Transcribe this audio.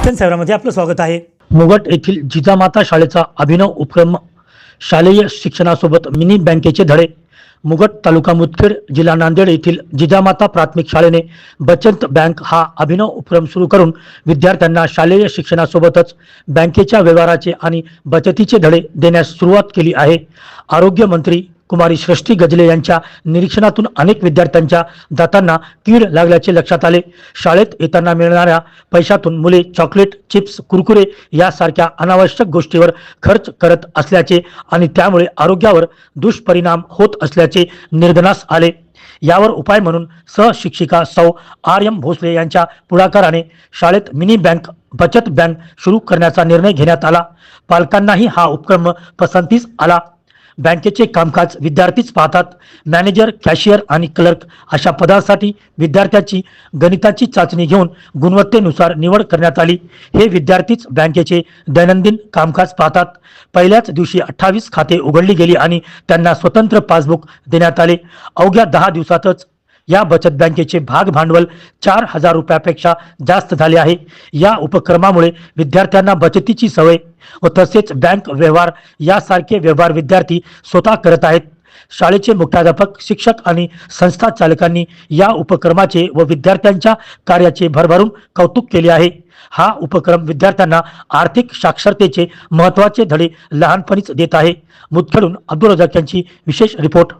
शिक्षण सेवामध्ये आपलं स्वागत आहे. मुगट येथील जिजामाता शाळेचा अभिनव उपक्रम शालेय शिक्षणासोबत मिनी बँकेचे धडे मुगट तालुका मुदखेड जिल्हा नांदेड येथील जिजामाता प्राथमिक शाळेने बचत बँक हा अभिनव उपक्रम सुरू करून विद्यार्थ्यांना शालेय शिक्षणासोबतच बँकेच्या व्यवहाराचे आणि बचतीचे धडे देण्यास सुरुवात केली आहे. आरोग्यमंत्री कुमारी सृष्टी गजले यांच्या निरीक्षणातून अनेक विद्यार्थ्यांच्या दातांना कीड लागल्याचे लक्षात आले. शाळेत येताना मिळणाऱ्या पैशातून मुले चॉकलेट चिप्स कुरकुरे यासारख्या अनावश्यक गोष्टीवर खर्च करत असल्याचे आणि त्यामुळे आरोग्यावर दुष्परिणाम होत असल्याचे निर्धनास आले. यावर उपाय म्हणून सहशिक्षिका सौ. आर. एम. भोसले यांच्या पुढाकाराने शाळेत मिनी बँक बचत बँक सुरू करण्याचा निर्णय घेण्यात आला. पालकांनाही हा उपक्रम पसंतीस आला. बँकेचे कामकाज विद्यार्थीच पाहतात. मॅनेजर कॅशियर आणि क्लर्क अशा पदासाठी विद्यार्थ्याची गणिताची चाचणी घेऊन गुणवत्तेनुसार निवड करण्यात आली. हे विद्यार्थीच बँकेचे दैनंदिन कामकाज पाहतात. पहिल्याच दिवशी अठ्ठावीस खाते उघडली गेली आणि त्यांना स्वतंत्र पासबुक देण्यात आले. अवघ्या दहा दिवसातच या बचत बँकेचे भाग भांडवल चार हजार रुपयापेक्षा जास्त झाले आहे. या उपक्रमामुळे विद्यार्थ्यांना बचतीची सवय व तसेच बँक व्यवहार यासारखे व्यवहार विद्यार्थी स्वतः करत आहेत. शाळेचे मुख्याध्यापक शिक्षक आणि संस्था चालकांनी या उपक्रमाचे व विद्यार्थ्यांच्या कार्याचे भरभरून कौतुक केले आहे. हा उपक्रम विद्यार्थ्यांना आर्थिक साक्षरतेचे महत्त्वाचे धडे लहानपणीच देत आहे. मुदखेडून अब्दुल रजाक यांची विशेष रिपोर्ट.